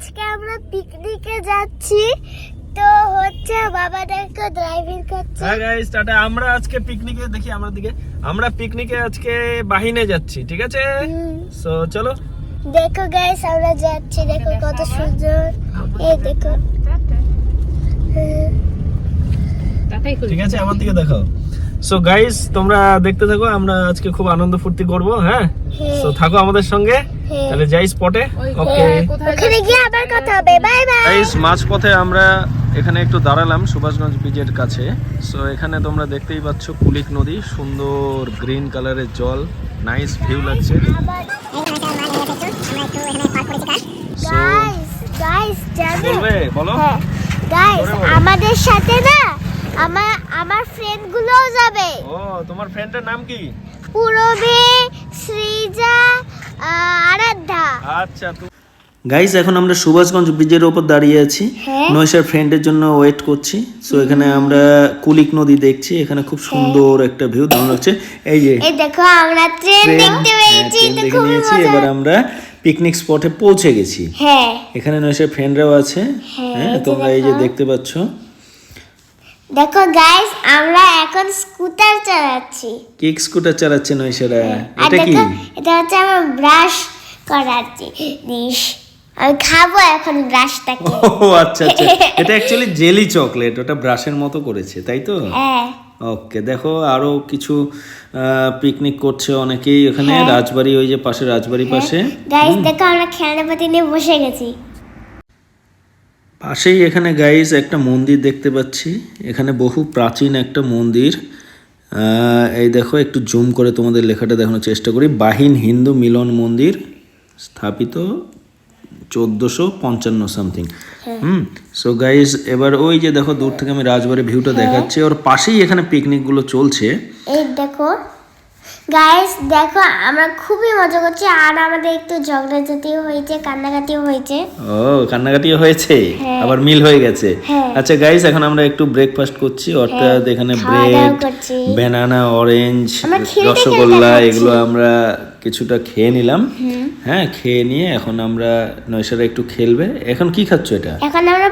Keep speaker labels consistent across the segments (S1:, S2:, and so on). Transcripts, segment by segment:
S1: আজকে আমরা পিকনিকে যাচ্ছি। তো হচ্ছে বাবাদেরকে ড্রাইভিং করছে।
S2: হ্যাঁ গাইস টাটা। আমরা আজকে পিকনিকে দেখি আমার দিকে। আমরা পিকনিকে আজকে বাহিনে যাচ্ছি ঠিক আছে? সো চলো।
S1: দেখো গাইস আমরা যাচ্ছি। দেখো কত সুন্দর। এই দেখো। হুম।
S2: ঠিক আছে আমার দিকে দেখাও। সো গাইস তোমরা দেখতে থাকো আমরা আজকে খুব আনন্দ ফুর্তি করব হ্যাঁ?
S1: হ্যাঁ।
S2: সো থাকো আমাদের সঙ্গে
S1: হ্যাঁ।
S2: তাহলে যাই স্পটে ওকে
S1: ওখানে গিয়ে আবার কথা হবে বাই বাই
S2: গাইস মাঝপথে আমরা এখানে একটু দাঁড়ালাম সুভাষগঞ্জ ব্রিজের কাছে। সো এখানে তোমরা দেখতেই পাচ্ছ কুলিক নদী সুন্দর গ্রিন কালারের জল নাইস ভিউ লাগছে। সো
S1: গাইস গাইস জানো?
S2: বলবে বলো।
S1: হ্যাঁ। গাইস আমাদের সাথে না আমার গুলোও যাবে।
S2: ও তোমার ফ্রেন্ডের নাম কি?
S1: পুরবে আহ, আরাধ্যা।
S2: আচ্ছা গাইস এখন আমরা সুভাষগঞ্জ ব্রিজের ওপর দাঁড়িয়ে আছি।
S1: হ্যাঁ।
S2: নৈশার ফ্রেন্ডের জন্য ওয়েট করছি। সো এখানে আমরা কুলিক নদী দেখছি। এখানে খুব সুন্দর একটা ভিউ দারুণ লাগছে। এই যে
S1: এই দেখো আমরা ট্রেন দেখতে
S2: হ্যাঁ,
S1: পেয়েছি তো
S2: দেখে নিয়েছি
S1: মজা।
S2: এবার আমরা পিকনিক স্পটে পৌঁছে গেছি।
S1: হ্যাঁ।
S2: এখানে নৈশার ফ্রেন্ডরাও আছে।
S1: হ্যাঁ,
S2: হ্যাঁ তোমরা এই যে দেখতে পাচ্ছ।
S1: দেখো গাইস আমরা এখন স্কুটার চালাচ্ছি।
S2: কিক স্কুটার চালাচ্ছে নৈশারা
S1: আর
S2: এটা কি?
S1: এটা হচ্ছে আমার ব্রাশ করার জিনিস। আমি খাব এখন ব্রাশটাকে।
S2: ও আচ্ছা আচ্ছা। এটা অ্যাকচুয়ালি জেলি চকলেট ওটা ব্রাশের মতো করেছে তাই তো?
S1: হ্যাঁ।
S2: ওকে দেখো আরও কিছু পিকনিক করছে অনেকেই ওখানে
S1: হ্যাঁ।
S2: রাজবাড়ি ওই যে পাশে রাজবাড়ি পাশে।
S1: গাইস দেখো আমরা খেলনাপাতি নিয়ে বসে গেছি।
S2: পাশেই এখানে গাইস একটা মন্দির দেখতে পাচ্ছি। এখানে বহু প্রাচীন একটা মন্দির। এই দেখো একটু জুম করে তোমাদের লেখাটা দেখানোর চেষ্টা করি। বাহিন হিন্দু মিলন মন্দির স্থাপিত চোদ্দোশো পঞ্চান্ন সামথিং হুম সো গাইস এবার ওই যে দেখো দূর থেকে আমি রাজবাড়ির ভিউটা দেখাচ্ছি। ওর পাশেই এখানে পিকনিকগুলো চলছে।
S1: এই দেখো গাইস দেখো আমরা খুবই মজা করছি আর আমাদের একটু ঝগড়া জাতীয় হয়েছে কান্নাকাটি হয়েছে
S2: ও কান্নাকাটি হয়েছে
S1: হ্যাঁ।
S2: আবার মিল হয়ে গেছে
S1: হ্যাঁ।
S2: আচ্ছা গাইস এখন আমরা একটু ব্রেকফাস্ট করছি অর্থাৎ এখানে ব্রেড। ব্যানানা অরেঞ্জ রসগোল্লা এগুলো আমরা কিছুটা খেয়ে নিলাম। হ্যাঁ খেয়ে নিয়ে এখন আমরা নয়সারা একটু খেলবে। এখন কি খাচ্ছ এটা?
S1: এখন আমরা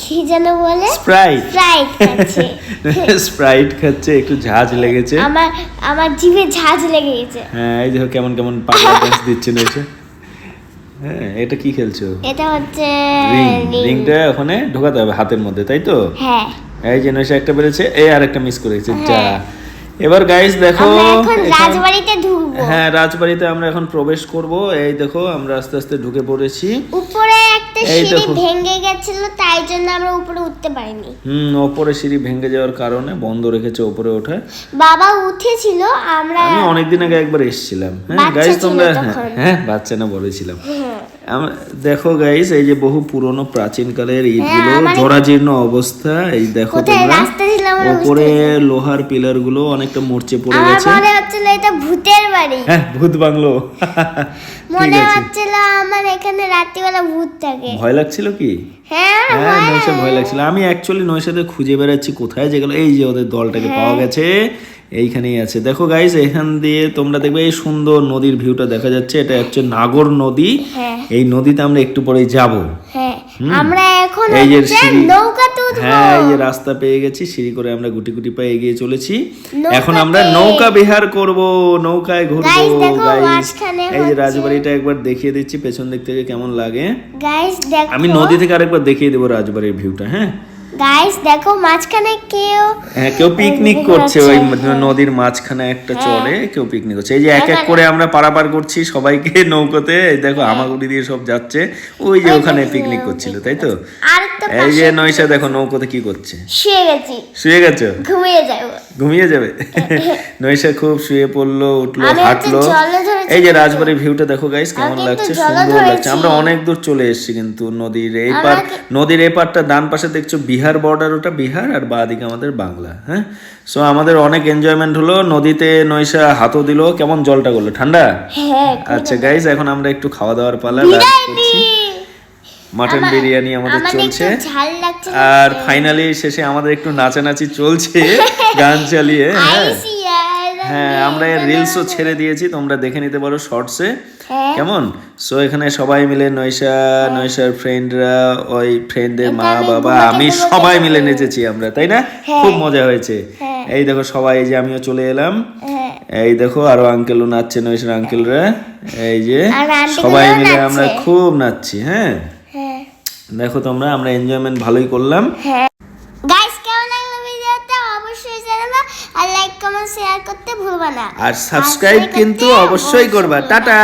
S1: কি যেন বলে?
S2: স্প্রাইট
S1: ফ্রাইড খাচ্ছি।
S2: স্প্রাইট খাচ্ছে একটু ঝাঁজ লেগেছে।
S1: আমার আমার জিভে ঝাঁজ লেগে গেছে।
S2: হ্যাঁ এই দেখো কেমন কেমন পাগলা ডান্স দিচ্ছে নয়সা হ্যাঁ এটা কি খেলছো?
S1: এটা হচ্ছে
S2: রিং রিংটা ওখানে ঢোকাতে হবে হাতের মধ্যে তাই তো?
S1: হ্যাঁ।
S2: এই যে নয়শা একটা বেড়েছে এই আরেকটা মিস করেছে যা। এবার গাইস দেখো
S1: এখন রাজবাড়িতে ঢুকবো।
S2: হ্যাঁ রাজবাড়িতে আমরা এখন প্রবেশ করব। এই দেখো আমরা আস্তে আস্তে ঢুকে পড়েছি।
S1: উপরে একটা সিঁড়ি। ভেঙে গেছিল তাই জন্য আমরা উপরে উঠতে পারিনি।
S2: হুম ওপরে সিঁড়ি ভেঙে যাওয়ার কারণে বন্ধ রেখেছে ওপরে ওঠা।
S1: বাবা উঠেছিল আমরা
S2: আমি অনেকদিন আগে একবার এসেছিলাম। হ্যাঁ গাইস তোমরা হ্যাঁ, হ্যাঁ বাচ্চা না বলেছিলাম দেখো গাইস এই যে বহু পুরনো প্রাচীন কালের ইটগুলো
S1: হ্যাঁ, আমার-
S2: জরাজীর্ণ অবস্থা এই দেখো তোমরা। ওপরে লোহার পিলারগুলো অনেকটা মরচে পড়ে গেছে।
S1: মনে হচ্ছিল এটা ভূতের বাড়ি।
S2: হ্যাঁ ভূত বাংলো।
S1: মনে হচ্ছিল আমার এখানে রাত্রিবেলা ভূত থাকে।
S2: ভয় লাগছিল কি?
S1: হ্যাঁ
S2: হ্যাঁ
S1: ভয়
S2: নৈশা ভয় লাগছিল। আমি অ্যাকচুয়ালি নৈশাতে খুঁজে বেড়াচ্ছি কোথায় যেগুলো এই যে ওদের দলটাকে পাওয়া
S1: হ্যাঁ।
S2: গেছে। এইখানেই আছে। দেখো গাইস এখান দিয়ে তোমরা দেখবে এই সুন্দর নদীর ভিউটা দেখা যাচ্ছে। এটা হচ্ছে নাগর নদী।
S1: হ্যাঁ।
S2: এই নদীতে আমরা একটু পরেই যাব।
S1: হ্যাঁ আমরা এখন
S2: এই যে হ্যাঁ এই যে রাস্তা পেয়ে গেছি সিঁড়ি করে আমরা গুটি গুটি পায়ে এগিয়ে চলেছি। এখন আমরা নৌকা বিহার করব নৌকায় ঘুরবো। গাইস এই যে রাজবাড়িটা একবার দেখিয়ে দিচ্ছি পেছন দিক থেকে কেমন লাগে। আমি নদী থেকে আরেকবার দেখিয়ে দেবো রাজবাড়ির ভিউটা হ্যাঁ?
S1: গাইস দেখো মাঝখানে কেউ
S2: হ্যাঁ কেউ পিকনিক করছে ওই
S1: হ্যাঁ।
S2: নদীর মাঝখানে একটা চরে কেউ পিকনিক করছে। এই যে এক এক করে আমরা পারাপার করছি সবাইকে নৌকোতে। এই দেখো আমাগুড়ি দিয়ে সব যাচ্ছে। ওই যে ওখানে পিকনিক করছিল তাই তো? এই যে নয়সা দেখো নৌকোতে কি করছে?
S1: শুয়ে গেছি।
S2: শুয়ে গেছো?
S1: ঘুমিয়ে যাব
S2: ঘুমিয়ে যাবে। নৈশা খুব শুয়ে পড়ল উঠল হাঁটলো। এই যে রাজবাড়ির ভিউটা দেখো গাইস কেমন লাগছে? সুন্দর লাগছে। আমরা অনেক দূর চলে এসেছি কিন্তু নদীর এই পার নদীর এই পারটা ডান পাশে দেখছ বিহার বর্ডার ওটা বিহার আর বাঁ দিকে আমাদের বাংলা হ্যাঁ? সো আমাদের অনেক এনজয়মেন্ট হলো। নদীতে নৈশা হাতও দিল কেমন জলটা করল? ঠান্ডা?
S1: হ্যাঁ
S2: আচ্ছা গাইস এখন আমরা একটু খাওয়া দাওয়ার পালা করছি। মাটন বিরিয়ানি আমাদের চলছে। আর ফাইনালি শেষে আমাদের একটু নাচানাচি চলছে গান চালিয়ে হ্যাঁ। হ্যাঁ আমরা এর রিলসও ছেড়ে দিয়েছি তোমরা দেখে নিতে পারো শর্টসে
S1: হ্যাঁ।
S2: কেমন? সো এখানে সবাই মিলে নৈশা নৈশার ফ্রেন্ডরা ওই ফ্রেন্ডের মা বাবা আমি সবাই মিলে নেচেছি আমরা তাই না?
S1: হ্যাঁ।
S2: খুব মজা হয়েছে।
S1: হ্যাঁ।
S2: এই দেখো সবাই এই যে আমিও চলে এলাম। এই দেখো আরও আঙ্কেলও নাচছে নৈশার আঙ্কেলরা এই যে সবাই মিলে আমরা খুব নাচছি
S1: হ্যাঁ।
S2: দেখো তোমরা আমরা এনজয়মেন্ট ভালোই করলাম।
S1: হ্যাঁ। গাইস কেমন লাগল ভিডিওটা? অবশ্যই জানাবা আর লাইক কমেন্ট শেয়ার করতে ভুলবা না।
S2: আর সাবস্ক্রাইব কিন্তু অবশ্যই করবা। টাটা!